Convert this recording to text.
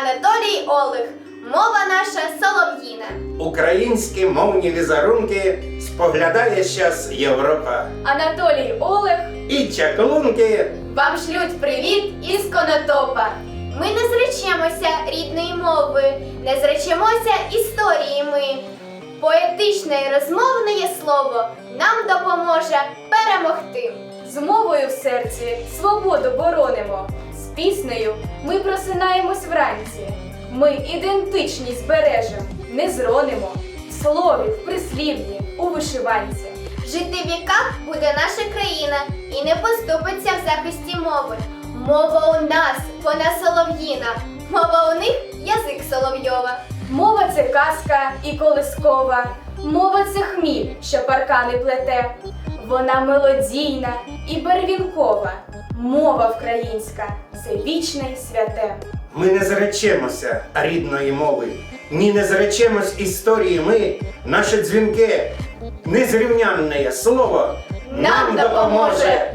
Анатолій Олег. Мова наша солов'їна. Українські мовні візерунки споглядає щас Європа. Анатолій Олег. І чаклунки Вам шлють привіт із Конотопа. Рідної мови, не зречемося історії ми. Поетичне і розмовне слово нам допоможе перемогти. З мовою в серці свободу боронимо. З піснею ми просинаємось вранці. Ми ідентичність бережем, не зронимо. В слові, в прислів'ї, у вишиванці. Жити в віках буде наша країна і не поступиться в захисті мови. Мова у нас, вона солов'їна, мова у них язик соловйова. Мова це казка і колискова. Мова це хміль, що паркани плете. Вона мелодійна і барвінкова. Мова українська це вічне святе. ми не зречемося рідної мови. Ні, не зречемось історії ми, наше дзвінке, незрівнянне слово Нам допоможе